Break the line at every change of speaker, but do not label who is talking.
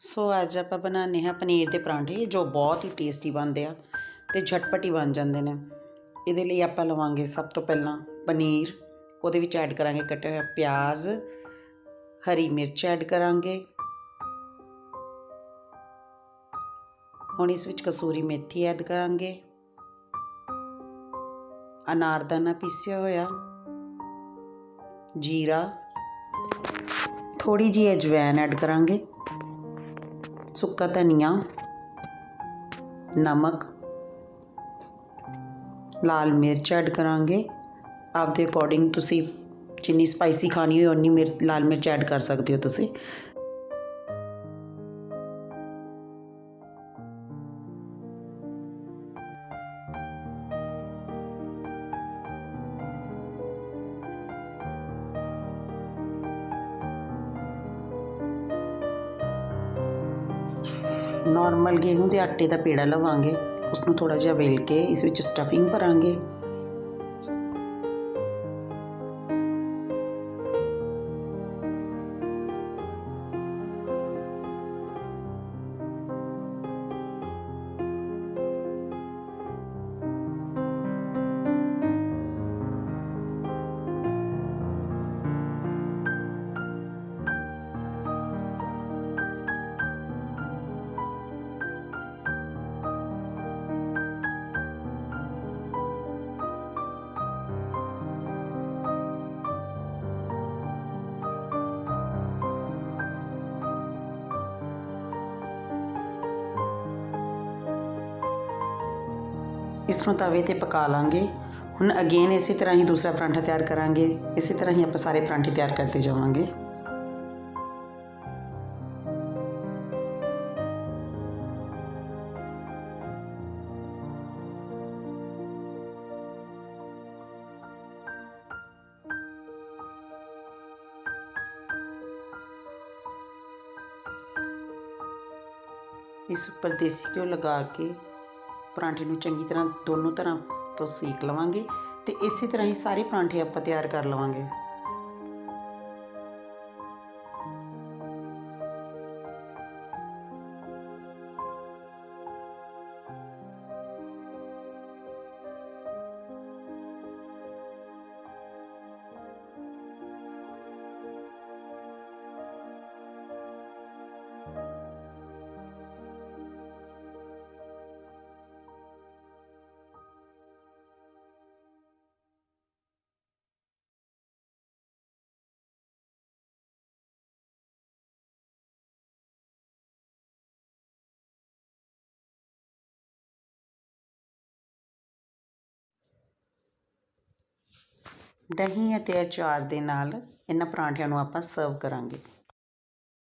ਸੋ ਅੱਜ ਆਪਾਂ ਬਣਾਉਂਦੇ ਹਾਂ ਪਨੀਰ ਦੇ ਪਰਾਂਠੇ ਜੋ ਬਹੁਤ ਹੀ ਟੇਸਟੀ ਬਣਦੇ ਆ ਅਤੇ ਝਟਪਟੀ ਬਣ ਜਾਂਦੇ ਨੇ। ਇਹਦੇ ਲਈ ਆਪਾਂ ਲਵਾਂਗੇ ਸਭ ਤੋਂ ਪਹਿਲਾਂ ਪਨੀਰ, ਉਹਦੇ ਵਿੱਚ ਐਡ ਕਰਾਂਗੇ ਕੱਟਿਆ ਹੋਇਆ ਪਿਆਜ਼, ਹਰੀ ਮਿਰਚ ਐਡ ਕਰਾਂਗੇ। ਹੁਣ ਇਸ ਵਿੱਚ ਕਸੂਰੀ ਮੇਥੀ ਐਡ ਕਰਾਂਗੇ। ਅਨਾਰਦਾਨਾ ਪੀਸਿਆ ਹੋਇਆ। ਜੀਰਾ। ਥੋੜੀ ਜਿਹੀ ਅਜਵਾਇਣ ਐਡ ਕਰਾਂਗੇ। ਸੁੱਕਾ ਧਨੀਆ, ਨਮਕ, ਲਾਲ ਮਿਰਚ ਐਡ ਕਰਾਂਗੇ। ਆਪਦੇ ਅਕੋਰਡਿੰਗ ਤੁਸੀਂ ਜਿੰਨੀ ਸਪਾਈਸੀ ਖਾਣੀ ਹੋਏ ਉਨੀ ਮਿਰਚ ਲਾਲ ਮਿਰਚ ਐਡ ਕਰ ਸਕਦੇ ਹੋ ਤੁਸੀਂ। ਨਾਰਮਲ ਗੇਹੂੰ ਦੇ ਆਟੇ ਦਾ ਪੇੜਾ ਲਵਾਂਗੇ ਉਸ ਨੂੰ ਥੋੜਾ ਜਿਹਾ ਵੇਲ ਕੇ ਇਸ ਵਿੱਚ ਸਟਫਿੰਗ ਭਰਾਂਗੇ। ਇਸ ਨੂੰ ਤਵੇ ਤੇ ਪਕਾ ਲਾਂਗੇ। ਹੁਣ ਅਗੇਨ ਇਸੇ ਤਰ੍ਹਾਂ ਹੀ ਦੂਸਰਾ ਪਰਾਂਠਾ ਤਿਆਰ ਕਰਾਂਗੇ। ਇਸੇ ਤਰ੍ਹਾਂ ਹੀ ਆਪਾਂ ਸਾਰੇ ਪਰਾਂਠੇ ਤਿਆਰ ਕਰਦੇ ਜਾਵਾਂਗੇ। ਇਸ ਉੱਪਰ ਦੇਸੀ ਘਿਓ ਲਗਾ ਕੇ ਪਰਾਂਠੇ ਨੂੰ ਚੰਗੀ ਤਰ੍ਹਾਂ ਦੋਨੋਂ ਤਰ੍ਹਾਂ ਤੋਂ ਸੇਕ ਲਵਾਂਗੇ ਤੇ ਇਸੇ ਤਰ੍ਹਾਂ ਹੀ ਸਾਰੇ ਪਰਾਂਠੇ ਆਪਾਂ ਤਿਆਰ ਕਰ ਲਵਾਂਗੇ। ਦਹੀਂ ਅਤੇ ਅਚਾਰ ਦੇ ਨਾਲ ਇਹਨਾਂ ਪਰਾਂਠਿਆਂ ਨੂੰ ਆਪਾਂ ਸਰਵ ਕਰਾਂਗੇ।